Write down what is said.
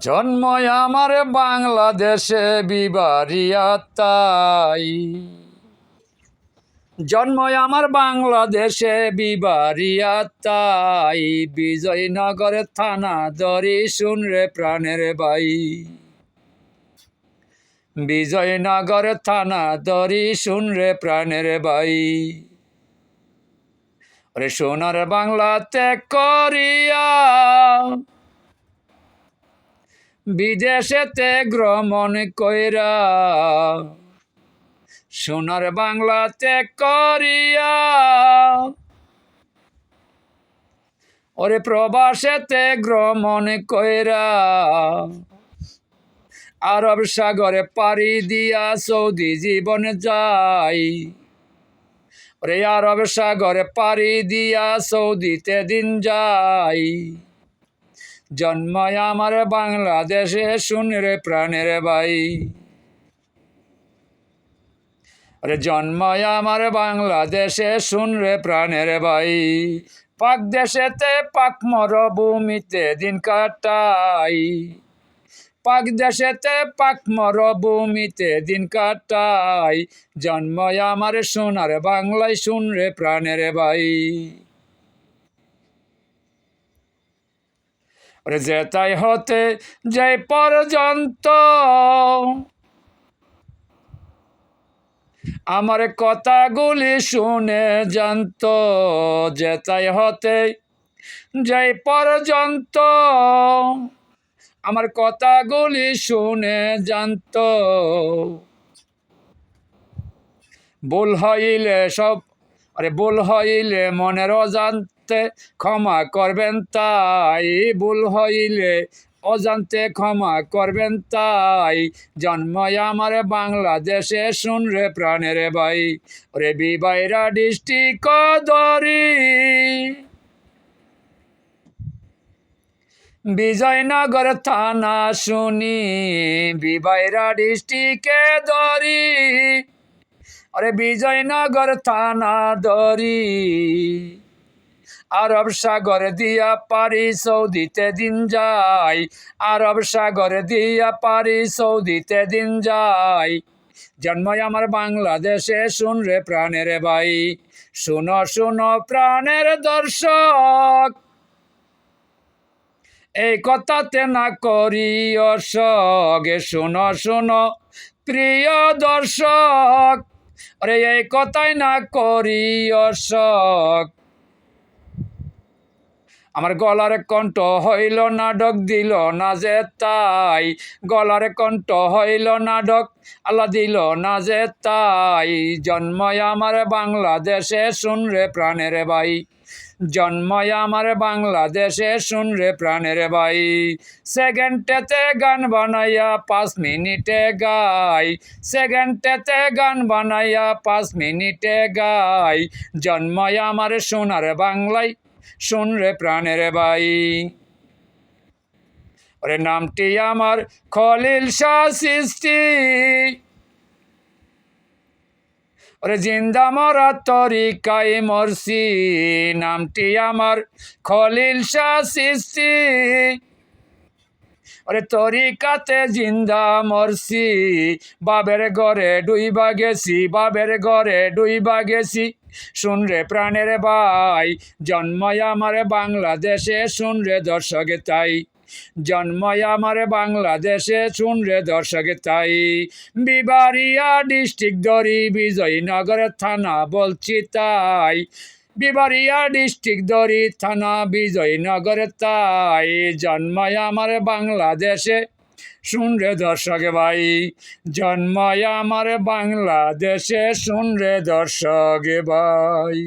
জন্ম আমার বাংলাদেশে বিবারিয়া তাই জন্ম আমার বাংলাদেশে বিবারিয়া তাই বিজয়নগর থানা দরি শুন রে প্রাণের বাই। বিজয়নগর থানা দরি শুন রে প্রাণের বাই। ওরে সোনার বাংলাতে করিয়া বিদেশেতে গ্রমণ কইরা সোনার বাংলাতে করিয়া ওরে প্রবাসেতে গ্রমণ কইরা আরব সাগরে পাড়ি দিয়া সৌদি জীবন যাই। ওরে আরব সাগরে পাড়ি দিয়া সৌদিতে দিন যাই। জন্মায় আমার বাংলাদেশে শুন রে প্রাণের ভাই আরে জন্মায় আমার বাংলাদেশে শুন রে প্রাণের ভাই পাক দেশেতে পাক মরভূমিতে দিন কাটাই। পাক দেশেতে পাক মরভূমিতে দিন কাটাই। জন্ময় আমার সোনার বাংলায় শুন রে প্রাণের ভাই যেতাই হতে যে পর্যন্ত। আমার কথাগুলি শুনে জানত যেতাই হতে যে পর্যন্ত। আমার কথাগুলি শুনে জানত। ভুল হইলে সব আরে ভুল হইলে মনের অজান্তে ক্ষমা করবেন তাই, ভুল হইলে অজান্তে ক্ষমা করবেন তাই। জন্ময় আমার বাংলাদেশে শুন রে প্রাণের ভাই রে বিবাইরা ডিস্ট্রিক্ট দরি বিজয়নগর থানা শুনি বিবাইরা ডিস্ট্রিক্টে দরি আরে বিজয়নগর থানা দরি। আরব সাগর দিয়া পারি সৌদিতে দিন যাই আরব সাগর দিয়া পারি সৌদিতে দিন যাই জন্মই আমার বাংলাদেশে শুন রে প্রাণের ভাই। শুনো শুনো প্রাণের দর্শক। এই কথাতে না করি অসগে শুনো শুনো প্রিয় দর্শক। আরে এই কথাই না করি অসক আমার গলার কণ্ঠ হইল নাটক, দিল না যে তাই। গলার কণ্ঠ হইল নাটক, আল্লাহ দিল না যে তাই। জন্ময় আমার বাংলাদেশে, শুন রে প্রাণের ভাই। জন্ময় আমার বাংলাদেশে, শুন রে প্রাণের ভাই। সেকেন্ডেতে গান বানাইয়া পাঁচ মিনিটে গাই। সেকেন্ডেতে গান বানাইয়া পাঁচ মিনিটে গাই। জন্ময় আমার সোনার বাংলায় শুন রে প্রাণের ভাই। ওরে নামটি আমার খলিল শাহ সৃষ্টি। ওরে জিন্দা মরা তরিকাই মরসি নামটি আমার খলিল শাহ সৃষ্টি। ওরে তরিকাতে জিন্দা মরসি বাবের ঘরে ডুইবা গেছি, বাবের ঘরে ডুইবা গেছি। শুন রে প্রাণের ভাই জন্ময় আমার বাংলাদেশে, শুন রে দর্শকে তাই। জন্ময় আমার বাংলাদেশে, শুন রে দর্শকে তাই। বিবারিয়া ডিস্ট্রিক্ট দরি বিজয়নগর থানা বলছি তাই। বিবারিয়া ডিস্ট্রিক্ট দরি থানা বিজয়নগর তাই। জন্ময় আমার বাংলাদেশে শুন রে দর্শক ভাই জন্মায় আমার বাংলাদেশে শুন রে দর্শক ভাই।